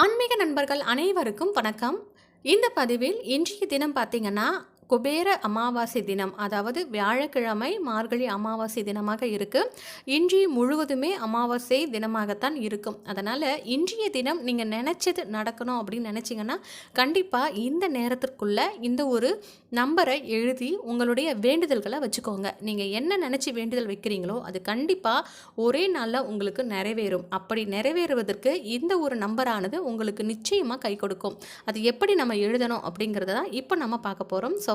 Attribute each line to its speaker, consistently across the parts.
Speaker 1: ஆன்மீக நண்பர்கள் அனைவருக்கும் வணக்கம். இந்த பதிவில் இன்றைய தினம் பார்த்தீங்கன்னா குபேர அமாவாசை தினம் அதாவது வியாழக்கிழமை மார்கழி அமாவாசை தினமாக இருக்குது இன்றைய முழுவதுமே அமாவாசை தினமாகத்தான் இருக்கும். அதனால் இன்றைய தினம் நீங்கள் நினச்சது நடக்கணும் அப்படின்னு நினச்சிங்கன்னா கண்டிப்பாக இந்த நேரத்திற்குள்ள இந்த ஒரு நம்பரை எழுதி உங்களுடைய வேண்டுதல்களை வச்சுக்கோங்க. நீங்கள் என்ன நினச்சி வேண்டுதல் வைக்கிறீங்களோ அது கண்டிப்பாக ஒரே நாளில் உங்களுக்கு நிறைவேறும். அப்படி நிறைவேறுவதற்கு இந்த ஒரு நம்பரானது உங்களுக்கு நிச்சயமாக கை கொடுக்கும். அது எப்படி நம்ம எழுதணும் அப்படிங்கிறத தான் இப்போ நம்ம பார்க்க போகிறோம் ஸோ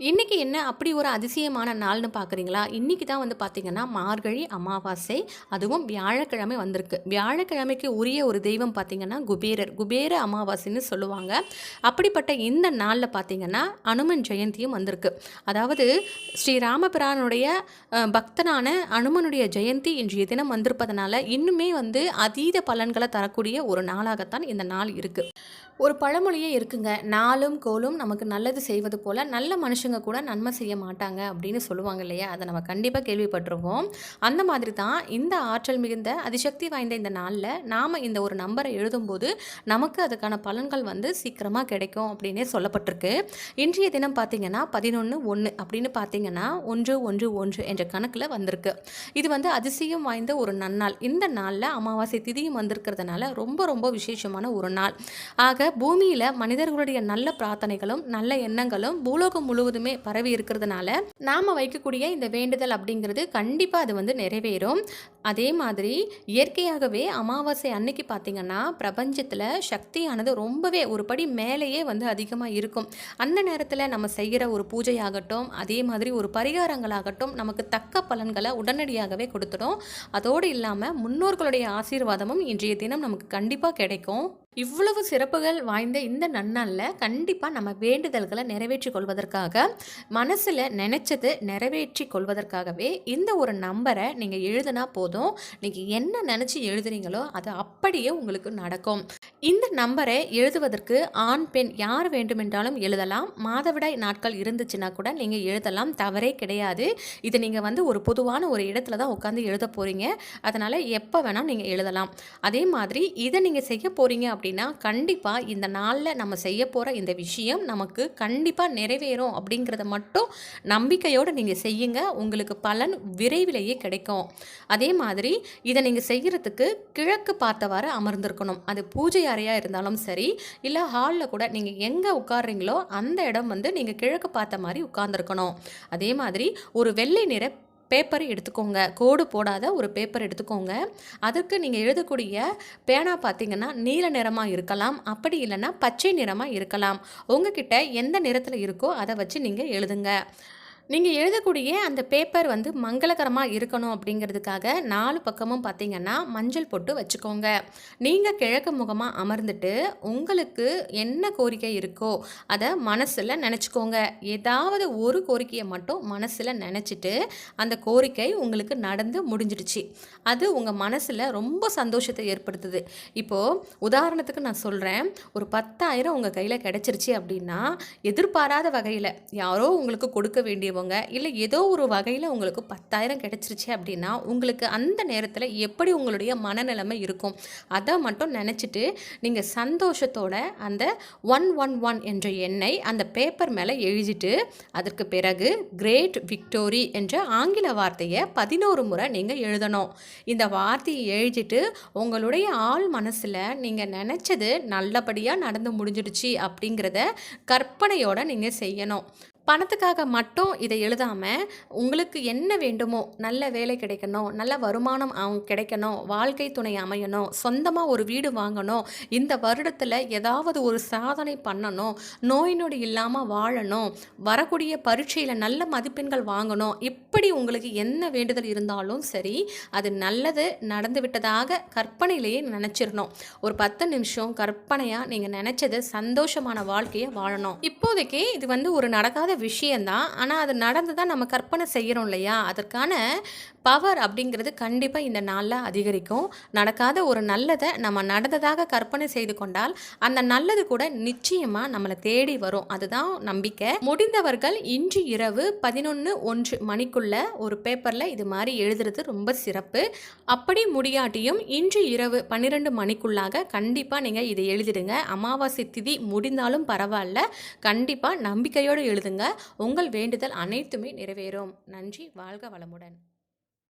Speaker 1: இன்றைக்கி என்ன அப்படி ஒரு அதிசயமான நாள்னு பார்க்குறீங்களா இன்றைக்கி தான் வந்து பார்த்திங்கன்னா மார்கழி அமாவாசை அதுவும் வியாழக்கிழமை வந்திருக்கு. வியாழக்கிழமைக்கு உரிய ஒரு தெய்வம் பார்த்திங்கன்னா குபேரர். குபேர அமாவாசைன்னு சொல்லுவாங்க. அப்படிப்பட்ட இந்த நாளில் பார்த்திங்கன்னா அனுமன் ஜெயந்தியும் வந்திருக்கு. அதாவது ஸ்ரீ ராமபிரானுடைய பக்தனான அனுமனுடைய ஜெயந்தி இன்றைய தினம் வந்திருப்பதனால இன்னுமே வந்து அதீத பலன்களை தரக்கூடிய ஒரு நாளாகத்தான் இந்த நாள் இருக்குது ஒரு பழமொழியே இருக்குங்க. நாளும் கோலும் நமக்கு நல்லது செய்வது போல் நல்ல மனுஷன் மனுஷங்க கூட நன்மை செய்ய மாட்டாங்க அப்படின்னு சொல்லுவாங்க இல்லையா? அதை நம்ம கண்டிப்பாக கேள்விப்பட்டிருக்கோம் அந்த மாதிரி தான் இந்த ஆற்றல் மிகுந்த அதிசக்தி வாய்ந்த இந்த நாளில் நாம் இந்த ஒரு நம்பரை எழுதும்போது நமக்கு அதுக்கான பலன்கள் வந்து சீக்கிரமாக கிடைக்கும் அப்படின்னே சொல்லப்பட்டிருக்கு. இன்றைய தினம் பார்த்தீங்கன்னா பதினொன்று ஒன்று அப்படின்னு பார்த்தீங்கன்னா ஒன்று ஒன்று ஒன்று என்ற கணக்கில் வந்திருக்கு. இது வந்து அதிசயம் வாய்ந்த ஒரு நன்னாள். இந்த நாளில் அமாவாசை திதியும் வந்திருக்கிறதுனால ரொம்ப ரொம்ப விசேஷமான ஒரு நாள். ஆக பூமியில் மனிதர்களுடைய நல்ல பிரார்த்தனைகளும் நல்ல எண்ணங்களும் பூலோகம் முழுவதும் பரவி இருக்கிறதுனால நாம் வைக்கக்கூடிய இந்த வேண்டுதல் அப்படிங்கிறது கண்டிப்பாக அது வந்து நிறைவேறும். அதே மாதிரி இயற்கையாகவே அமாவாசை அன்னைக்கு பார்த்தீங்கன்னா பிரபஞ்சத்தில் சக்தியானது ரொம்பவே ஒரு படி மேலேயே வந்து அதிகமாக இருக்கும். அந்த நேரத்தில் நம்ம செய்கிற ஒரு பூஜையாகட்டும் அதே மாதிரி ஒரு பரிகாரங்களாகட்டும் நமக்கு தக்க பலன்களை உடனடியாகவே கொடுத்துடும். அதோடு இல்லாமல் முன்னோர்களுடைய ஆசீர்வாதமும் இன்றைய தினம் நமக்கு கண்டிப்பாக கிடைக்கும். இவ்வளவு சிறப்புகள் வாய்ந்த இந்த நன்னாளில் கண்டிப்பாக நம்ம வேண்டுதல்களை நிறைவேற்றி கொள்வதற்காக மனசில் நினச்சது நிறைவேற்றி கொள்வதற்காகவே இந்த ஒரு நம்பரை நீங்கள் எழுதினா போதும். நீங்கள் என்ன நினச்சி எழுதுறீங்களோ அது அப்படியே உங்களுக்கு நடக்கும். இந்த நம்பரை எழுதுவதற்கு ஆண் பெண் யார் வேண்டுமென்றாலும் எழுதலாம். மாதவிடாய் நாட்கள் இருந்துச்சுன்னா கூட நீங்கள் எழுதலாம். தவறே கிடையாது. இது நீங்கள் வந்து ஒரு பொதுவான ஒரு இடத்துல தான் உட்காந்து எழுத போகிறீங்க அதனால் எப்போ வேணால் நீங்கள் எழுதலாம். அதே மாதிரி இதை நீங்கள் செய்ய போகிறீங்க அப்படின்னா அப்படின்னா கண்டிப்பாக இந்த நாளில் நம்ம செய்ய போகிற இந்த விஷயம் நமக்கு கண்டிப்பாக நிறைவேறும் அப்படிங்கிறத மட்டும் நம்பிக்கையோடு நீங்கள் செய்யுங்க. உங்களுக்கு பலன் விரைவிலேயே கிடைக்கும். அதே மாதிரி இதை நீங்கள் செய்கிறதுக்கு கிழக்கு பார்த்தவாறு அமர்ந்திருக்கணும். அது பூஜை அறையாக இருந்தாலும் சரி இல்லை ஹாலில் கூட நீங்கள் எங்கே உட்கார்றீங்களோ அந்த இடம் வந்து நீங்கள் கிழக்கு பார்த்த மாதிரி உட்கார்ந்துருக்கணும். அதே மாதிரி ஒரு வெள்ளை நிற பேப்பர் எடுத்துக்கோங்க. கோடு போடாத ஒரு பேப்பர் எடுத்துக்கோங்க. அதற்கு நீங்கள் எழுதக்கூடிய பேனா பார்த்தீங்கன்னா நீல நிறமாக இருக்கலாம். அப்படி இல்லைன்னா பச்சை நிறமாக இருக்கலாம். உங்ககிட்ட எந்த நிறத்தில் இருக்கோ அதை வச்சு நீங்கள் எழுதுங்க. நீங்கள் எழுதக்கூடிய அந்த பேப்பர் வந்து மங்களகரமாக இருக்கணும் அப்படிங்கிறதுக்காக நாலு பக்கமும் பார்த்தீங்கன்னா மஞ்சள் போட்டு வச்சுக்கோங்க. நீங்கள் கிழக்கு முகமாக அமர்ந்துட்டு உங்களுக்கு என்ன கோரிக்கை இருக்கோ அதை மனசில் நினச்சிக்கோங்க. ஏதாவது ஒரு கோரிக்கையை மட்டும் மனசில் நினச்சிட்டு அந்த கோரிக்கை உங்களுக்கு நடந்து முடிஞ்சிடுச்சு. அது உங்கள் மனசில் ரொம்ப சந்தோஷத்தை ஏற்படுத்துது. இப்போது உதாரணத்துக்கு நான் சொல்கிறேன் ஒரு பத்தாயிரம் உங்கள் கையில் கிடச்சிருச்சு அப்படின்னா எதிர்பாராத வகையில் யாரோ உங்களுக்கு கொடுக்க வேண்டிய வேண்டியவங்க இல்லை ஏதோ ஒரு வகையில் உங்களுக்கு பத்தாயிரம் கிடச்சிருச்சு அப்படின்னா உங்களுக்கு அந்த நேரத்தில் எப்படி உங்களுடைய மனநிலைமை இருக்கும்? அதை மட்டும் நினச்சிட்டு நீங்கள் சந்தோஷத்தோட அந்த ஒன் ஒன் ஒன் என்ற எண்ணை அந்த பேப்பர் மேலே எழுதிட்டு அதற்கு பிறகு கிரேட் விக்டோரி என்ற ஆங்கில வார்த்தையை பதினோரு முறை நீங்கள் எழுதணும். இந்த வார்த்தையை எழுதிட்டு உங்களுடைய ஆள் மனசில் நீங்கள் நினச்சது நல்லபடியாக நடந்து முடிஞ்சிடுச்சு அப்படிங்கிறத கற்பனையோடு நீங்கள் செய்யணும். பணத்துக்காக மட்டும் இதை எழுதாமல் உங்களுக்கு என்ன வேண்டுமோ நல்ல வேலை கிடைக்கணும் நல்ல வருமானம் அவங்க கிடைக்கணும் வாழ்க்கை துணை அமையணும் சொந்தமாக ஒரு வீடு வாங்கணும் இந்த வருடத்தில் ஏதாவது ஒரு சாதனை பண்ணணும் நோய் நொடி இல்லாமல் வாழணும் வரக்கூடிய பரீட்சையில் நல்ல மதிப்பெண்கள் வாங்கணும் இப்படி உங்களுக்கு என்ன வேண்டுதல் இருந்தாலும் சரி அது நல்லது நடந்து விட்டதாக கற்பனையிலேயே நினச்சிடணும் ஒரு பத்து நிமிஷம் கற்பனையாக நீங்கள் நினச்சது சந்தோஷமான வாழ்க்கையை வாழணும். இப்போதைக்கு இது வந்து ஒரு நடக்காத விஷயந்தான். ஆனால் அது நடந்து தான் நம்ம கற்பனை செய்கிறோம் இல்லையா? அதற்கான பவர் அப்படிங்கிறது கண்டிப்பாக இந்த நாளில் அதிகரிக்கும். நடக்காத ஒரு நல்லதை நம்ம நடந்ததாக கற்பனை செய்து கொண்டால் அந்த நல்லது கூட நிச்சயமாக நம்மளை தேடி வரும். அதுதான் நம்பிக்கை. முடிந்தவர்கள் இன்று இரவு பதினொன்று ஒன்று மணிக்குள்ள ஒரு பேப்பரில் இது மாதிரி எழுதுறது ரொம்ப சிறப்பு. அப்படி முடியாட்டியும் இன்று இரவு பன்னிரெண்டு மணிக்குள்ளாக கண்டிப்பாக நீங்கள் இதை எழுதிடுங்க. அமாவாசை திதி முடிந்தாலும் பரவாயில்ல. கண்டிப்பாக நம்பிக்கையோடு எழுதுங்க. உங்கள் வேண்டுதல் அனைத்துமே நிறைவேறும். நன்றி. வாழ்க வளமுடன்.